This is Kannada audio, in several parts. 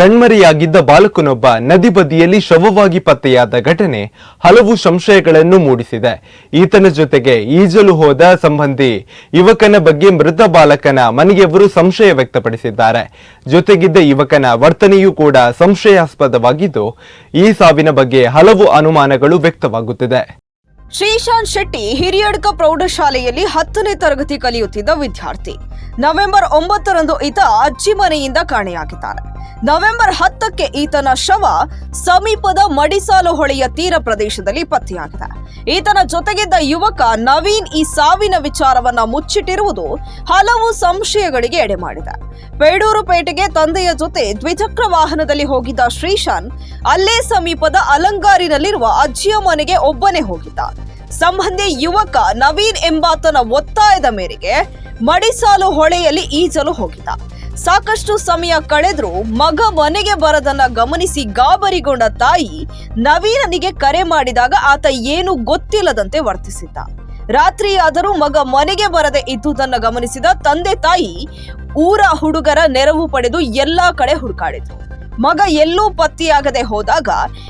ಕಣ್ಮರೆಯಾಗಿದ್ದ ಬಾಲಕನೊಬ್ಬ ನದಿ ಬದಿಯಲ್ಲಿ ಶವವಾಗಿ ಪತ್ತೆಯಾದ ಘಟನೆ ಹಲವು ಸಂಶಯಗಳನ್ನು ಮೂಡಿಸಿದೆ. ಈತನ ಜೊತೆಗೆ ಈಜಲು ಹೋದ ಸಂಬಂಧಿ ಯುವಕನ ಬಗ್ಗೆ ಮೃತ ಬಾಲಕನ ಮನೆಯವರು ಸಂಶಯ ವ್ಯಕ್ತಪಡಿಸಿದ್ದಾರೆ. ಜೊತೆಗಿದ್ದ ಯುವಕನ ವರ್ತನೆಯೂ ಕೂಡ ಸಂಶಯಾಸ್ಪದವಾಗಿದ್ದು, ಈ ಸಾವಿನ ಬಗ್ಗೆ ಹಲವು ಅನುಮಾನಗಳು ವ್ಯಕ್ತವಾಗುತ್ತಿದೆ. ಶ್ರೀಶಾಂತ್ ಶೆಟ್ಟಿ ಹಿರಿಯಡ್ಕ ಪ್ರೌಢಶಾಲೆಯಲ್ಲಿ ಹತ್ತನೇ ತರಗತಿ ಕಲಿಯುತ್ತಿದ್ದ ವಿದ್ಯಾರ್ಥಿ. ನವೆಂಬರ್ ಒಂಬತ್ತರಂದು ಈತ ಅಜ್ಜಿ ಮನೆಯಿಂದ ಕಾಣೆಯಾಗಿದ್ದಾನೆ. ನವೆಂಬರ್ ಹತ್ತಕ್ಕೆ ಈತನ ಶವ ಸಮೀಪದ ಮಡಿಸಾಲು ಹೊಳೆಯ ತೀರ ಪ್ರದೇಶದಲ್ಲಿ ಪತ್ತೆಯಾಗಿದೆ. ಈತನ ಜೊತೆಗಿದ್ದ ಯುವಕ ನವೀನ್ ಈ ಸಾವಿನ ವಿಚಾರವನ್ನ ಮುಚ್ಚಿಟ್ಟಿರುವುದು ಹಲವು ಸಂಶಯಗಳಿಗೆ ಎಡೆಮಾಡಿದೆ ಬೇಡೂರು ಪೇಟೆಗೆ ತಂದೆಯ ಜೊತೆ ದ್ವಿಚಕ್ರ ವಾಹನದಲ್ಲಿ ಹೋಗಿದ್ದ ಶ್ರೀಶಾಂತ್ ಅಲ್ಲೇ ಸಮೀಪದ ಅಲಂಗಾರಿನಲ್ಲಿರುವ ಅಜ್ಜಿಯ ಮನೆಗೆ ಒಬ್ಬನೇ ಹೋಗಿದ್ದ. ಸಂಬಂಧಿ ಯುವಕ ನವೀನ್ ಎಂಬಾತನ ಒತ್ತಾಯದ ಮೇರೆಗೆ ಮಡಿಸಾಲು ಹೊಳೆಯಲ್ಲಿ ಈಜಲು ಹೋಗಿದ್ದ. ಸಾಕಷ್ಟು ಸಮಯ ಕಳೆದ್ರು ಮಗ ಮನೆಗೆ ಬರದನ್ನ ಗಮನಿಸಿ ಗಾಬರಿಗೊಂಡ ತಾಯಿ ನವೀನನಿಗೆ ಕರೆ ಮಾಡಿದಾಗ ಆತ ಏನು ಗೊತ್ತಿಲ್ಲದಂತೆ ವರ್ತಿಸಿದ್ದ. ರಾತ್ರಿಯಾದರೂ ಮಗ ಮನೆಗೆ ಬರದೆ ಇದ್ದುದನ್ನ ಗಮನಿಸಿದ ತಂದೆ ತಾಯಿ ಊರ ಹುಡುಗರ ನೆರವು ಪಡೆದು ಎಲ್ಲಾ ಕಡೆ ಹುಡುಕಾಡಿದ್ರು. ಮಗ ಎಲ್ಲೂ ಪತ್ತೆಯಾಗದೆ ಹೋದಾಗ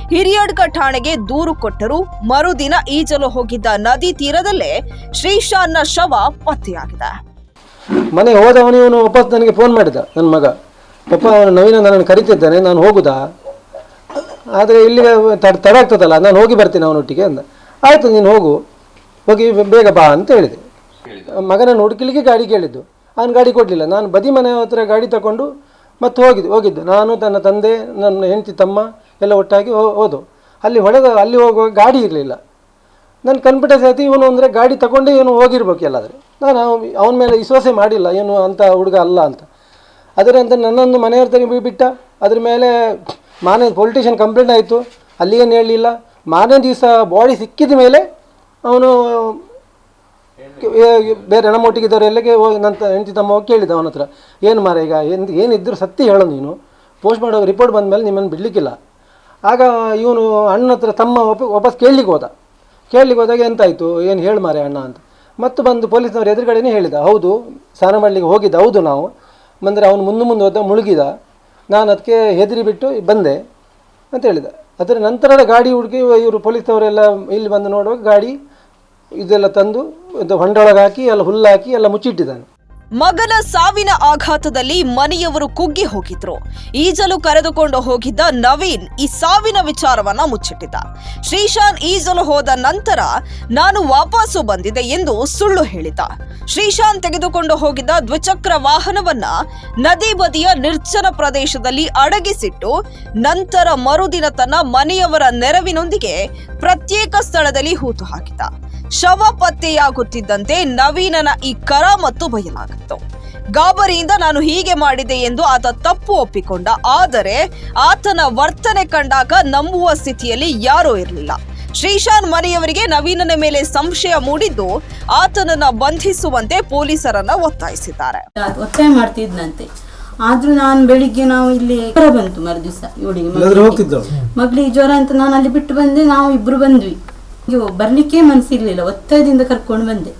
ಹಿರಿಯಡ್ಕ ಠಾಣೆಗೆ ದೂರು ಕೊಟ್ಟರು. ಮರುದಿನ ಈಜಲು ಹೋಗಿದ್ದ ನದಿ ತೀರದಲ್ಲೇ ಶ್ರೀಶಾನ್ನ ಶವ ಪತ್ತೆಯಾಗಿದೆ. ಮನೆ ಹೋದವನು ಇವನು ವಾಪಸ್ ನನಗೆ ಫೋನ್ ಮಾಡಿದ, ನನ್ನ ಮಗ. ಪಪ್ಪ ಅವನು ನವೀನ ನನ್ನನ್ನು ಕರಿತಿದ್ದಾನೆ, ನಾನು ಹೋಗುದಾ? ಆದರೆ ಇಲ್ಲಿಗೆ ತಡ ತಡ ಆಗ್ತದಲ್ಲ, ನಾನು ಹೋಗಿ ಬರ್ತೀನಿ ಅವನೊಟ್ಟಿಗೆ ಅಂದ. ಆಯಿತು, ನೀನು ಹೋಗು, ಹೋಗಿ ಬೇಗ ಬಾ ಅಂತ ಹೇಳಿದೆ. ಮಗನನ್ನು ಹುಡುಕಲಿಕ್ಕೆ ಗಾಡಿ ಕೇಳಿದ್ದು. ಅವನು ಗಾಡಿ ಕೊಡಲಿಲ್ಲ. ನಾನು ಬದಿ ಮನೆ ಹತ್ರ ಗಾಡಿ ತಗೊಂಡು ಮತ್ತೆ ಹೋಗಿದ್ದು ಹೋಗಿದ್ದು. ನಾನು ತನ್ನ ತಂದೆ, ನನ್ನ ಹೆಂಡತಿ, ತಮ್ಮ ಎಲ್ಲ ಒಟ್ಟಾಗಿ ಹೋದು ಅಲ್ಲಿ ಹೊಡೆದ, ಅಲ್ಲಿ ಹೋಗುವಾಗ ಗಾಡಿ ಇರಲಿಲ್ಲ. ನನ್ನ ಕನ್ಫಿಡೆನ್ಸ್ ಆಯ್ತು ಇವನು ಅಂದರೆ ಗಾಡಿ ತಗೊಂಡೇ ಇವನು ಹೋಗಿರ್ಬೇಕು ಎಲ್ಲಾದರೆ. ನಾನು ಅವನ ಮೇಲೆ ವಿಶ್ವಾಸ ಮಾಡಿಲ್ಲ, ಏನು ಅಂತ ಹುಡುಗ ಅಲ್ಲ ಅಂತ. ಅದರ ಅಂತ ನನ್ನೊಂದು ಮನೆಯವ್ರ ತನಕ ಬಿಟ್ಟ. ಅದ್ರ ಮೇಲೆ ಮಾನೇ ಪೊಲಿಟಿಷಿಯನ್ ಕಂಪ್ಲೇಂಟ್ ಆಯಿತು. ಅಲ್ಲಿ ಏನು ಹೇಳಲಿಲ್ಲ. ಮಾರನೇ ದಿವಸ ಬಾಡಿ ಸಿಕ್ಕಿದ ಮೇಲೆ ಅವನು ಬೇರೆ ನಮ್ಮೊಟ್ಟಿಗಿದ್ದವರು ಎಲ್ಲಗೆ ಹೋಗಿ ನನ್ನ ಹೆಂಡತಿ ತಮ್ಮ ಹೋಗಿ ಕೇಳಿದ ಅವನ ಹತ್ರ. ಏನು ಮಾರ ಈಗ, ಏನು ಏನಿದ್ದರೂ ಸತ್ಯ ಹೇಳೋ ನೀನು. ಪೋಸ್ಟ್ ಮಾಡೋ ರಿಪೋರ್ಟ್ ಬಂದ ಮೇಲೆ ನಿಮ್ಮನ್ನು ಬಿಡಲಿಕ್ಕಿಲ್ಲ. ಆಗ ಇವನು ಅಣ್ಣ ಹತ್ರ ತಮ್ಮ ವಾಪ ವಾಪಸ್ ಕೇಳಲಿಕ್ಕೆ ಹೋದ. ಕೇಳಲಿಕ್ಕೆ ಹೋದಾಗ ಎಂತಾಯಿತು? ಏನು ಹೇಳು ಮಾರೆ ಅಣ್ಣ ಅಂತ. ಮತ್ತು ಬಂದು ಪೊಲೀಸ್ನವರು ಎದುರುಗಡೆನೇ ಹೇಳಿದ, ಹೌದು, ಸ್ನಾನ ಮಾಡಲಿಕ್ಕೆ ಹೋಗಿದ್ದ, ಹೌದು ನಾವು. ಬಂದರೆ ಅವನು ಮುಂದೆ ಮುಂದೆ ಹೋದ ಮುಳುಗಿದ. ನಾನು ಅದಕ್ಕೆ ಹೆದರಿ ಬಿಟ್ಟು ಬಂದೆ, ಅಂತ ಹೇಳಿದ. ಅದರ ನಂತರ ಗಾಡಿ ಹುಡುಗಿ, ಇವರು ಪೊಲೀಸ್ನವರೆಲ್ಲ ಇಲ್ಲಿ ಬಂದು ನೋಡುವಾಗ ಗಾಡಿ ಇದೆಲ್ಲ ತಂದು, ಇದು ಹೊಂಡೊಳಗೆ ಹಾಕಿ, ಎಲ್ಲ ಹುಲ್ಲು ಹಾಕಿ, ಎಲ್ಲ ಮುಚ್ಚಿಟ್ಟಿದ್ದಾನೆ. ಮಗನ ಸಾವಿನ ಆಘಾತದಲ್ಲಿ ಮನೆಯವರು ಕುಗ್ಗಿ ಹೋಗಿದ್ರು. ಈಜಲು ಕರೆದುಕೊಂಡು ಹೋಗಿದ್ದ ನವೀನ್ ಈ ಸಾವಿನ ವಿಚಾರವನ್ನ ಮುಚ್ಚಿಟ್ಟಿದ್ದ. ಶ್ರೀಶಾನ್ ಈಜಲು ಹೋದ ನಂತರ ನಾನು ವಾಪಸ್ಸು ಬಂದಿದೆ ಎಂದು ಸುಳ್ಳು ಹೇಳಿದ ಶ್ರೀಶಾನ್ ತೆಗೆದುಕೊಂಡು ಹೋಗಿದ್ದ ದ್ವಿಚಕ್ರ ವಾಹನವನ್ನ ನದಿ ಬದಿಯ ನಿರ್ಜನ ಪ್ರದೇಶದಲ್ಲಿ ಅಡಗಿಸಿಟ್ಟು ನಂತರ ಮರುದಿನ ತನ್ನ ಮನೆಯವರ ನೆರವಿನೊಂದಿಗೆ ಪ್ರತ್ಯೇಕ ಸ್ಥಳದಲ್ಲಿ ಹೂತು ಹಾಕಿದ್ದ. ಶವ ಪತ್ತೆಯಾಗುತ್ತಿದ್ದಂತೆ ನವೀನನ ಈ ಕರ ಮತ್ತು ಬಯಲಾಗಿತ್ತು. ಗಾಬರಿಯಿಂದ ನಾನು ಹೀಗೆ ಮಾಡಿದೆ ಎಂದು ಆತ ತಪ್ಪು ಒಪ್ಪಿಕೊಂಡ. ಆದರೆ ಆತನ ವರ್ತನೆ ಕಂಡಾಗ ನಂಬುವ ಸ್ಥಿತಿಯಲ್ಲಿ ಯಾರೂ ಇರಲಿಲ್ಲ. ಶ್ರೀಶಾನ್ ಮನೆಯವರಿಗೆ ನವೀನನ ಮೇಲೆ ಸಂಶಯ ಮೂಡಿದ್ದು ಆತನನ್ನ ಬಂಧಿಸುವಂತೆ ಪೊಲೀಸರನ್ನ ಒತ್ತಾಯಿಸಿದ್ದಾರೆ. ಒತ್ತಾಯ ಮಾಡ್ತಿದ್ನಂತೆ. ಆದ್ರೂ ನಾನು ಬೆಳಿಗ್ಗೆ ನಾವು ಇಲ್ಲಿ ಜ್ವರ ಬಂತು ಮರುದಿವಸ. ಇವಳಿಗೆ ಮಗಳಿಗೆ. ಜ್ವರ ಅಂತ ನಾನು ಅಲ್ಲಿ ಬಿಟ್ಟು ಬಂದೆ ನಾವು ಇಬ್ರು ಬಂದ್ವಿ. ಅಯ್ಯೋ ಬರ್ಲಿಕ್ಕೆ ಮನ್ಸಿರ್ಲಿಲ್ಲ. ಒತ್ತಾಯದಿಂದ ಕರ್ಕೊಂಡು ಬಂದೆ.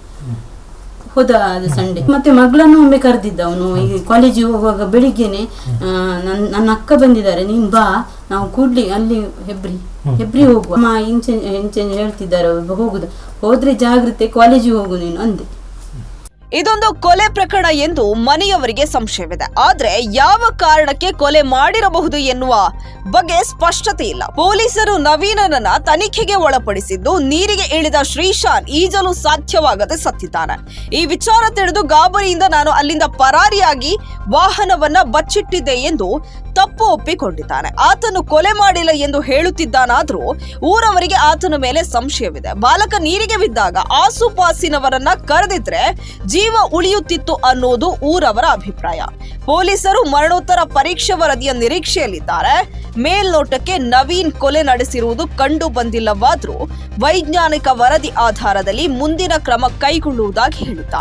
ಹೋದ ಅದು ಸಂಡೆ ಮತ್ತೆ ಮಗಳನ್ನು ಒಮ್ಮೆ ಕರೆದಿದ್ದ ಅವನು. ಈ ಕಾಲೇಜಿಗೆ ಹೋಗುವಾಗ ಬೆಳಿಗ್ಗೆನೆ ಆ, ನನ್ ನನ್ನ ಅಕ್ಕ ಬಂದಿದ್ದಾರೆ. ನೀನ್ ಬಾ. ನಾವು ಕೂಡ್ಲಿ ಅಲ್ಲಿ ಹೆಬ್ರಿ ಹೆಬ್ರಿ ಹೋಗುವ. ಅಮ್ಮ ಇಂಚೆ ಇಂಚೆ ಹೇಳ್ತಿದ್ದಾರೆ. ಹೋಗುದು. ಹೋದ್ರೆ ಜಾಗ್ರತೆ ಕಾಲೇಜಿಗೆ ಹೋಗು ನೀನು ಅಂದೆ. ಇದೊಂದು ಕೊಲೆ ಪ್ರಕರಣ ಎಂದು ಮನೆಯವರಿಗೆ ಸಂಶಯವಿದೆ. ಆದ್ರೆ ಯಾವ ಕಾರಣಕ್ಕೆ ಕೊಲೆ ಮಾಡಿರಬಹುದು ಎನ್ನುವ ಬಗ್ಗೆ ಸ್ಪಷ್ಟತೆ ಇಲ್ಲ. ಪೊಲೀಸರು ನವೀನನನ್ನ ತನಿಖೆಗೆ ಒಳಪಡಿಸಿದ್ದು ನೀರಿಗೆ ಇಳಿದ ಶ್ರೀಶಾನ್ ಈಜಲು ಸಾಧ್ಯವಾಗದೆ ಸತ್ತಿದ್ದಾನೆ. ಈ ವಿಚಾರ ತಿಳಿದು ಗಾಬರಿಯಿಂದ ನಾನು ಅಲ್ಲಿಂದ ಪರಾರಿಯಾಗಿ ವಾಹನವನ್ನ ಬಚ್ಚಿಟ್ಟಿದ್ದೆ ಎಂದು ತಪ್ಪು ಒಪ್ಪಿಕೊಂಡಿದ್ದಾನೆ. ಆತನು ಕೊಲೆ ಮಾಡಿಲ್ಲ ಎಂದು ಹೇಳುತ್ತಿದ್ದಾನಾದ್ರೂ ಊರವರಿಗೆ ಆತನ ಮೇಲೆ ಸಂಶಯವಿದೆ. ಬಾಲಕ ನೀರಿಗೆ ಬಿದ್ದಾಗ ಆಸುಪಾಸಿನವರನ್ನ ಕರೆದಿದ್ರೆ ಜೀವ ಉಳಿಯುತ್ತಿತ್ತು ಅನ್ನೋದು ಊರವರ ಅಭಿಪ್ರಾಯ. ಪೊಲೀಸರು ಮರಣೋತ್ತರ ಪರೀಕ್ಷೆ ವರದಿಯ ನಿರೀಕ್ಷೆಯಲ್ಲಿದ್ದಾರೆ. ಮೇಲ್ನೋಟಕ್ಕೆ ನವೀನ್ ಕೊಲೆ ನಡೆಸಿರುವುದು ಕಂಡು ಬಂದಿಲ್ಲವಾದ್ರೂ ವೈಜ್ಞಾನಿಕ ವರದಿ ಆಧಾರದಲ್ಲಿ ಮುಂದಿನ ಕ್ರಮ ಕೈಗೊಳ್ಳುವುದಾಗಿ ಹೇಳಿದ್ದಾರೆ.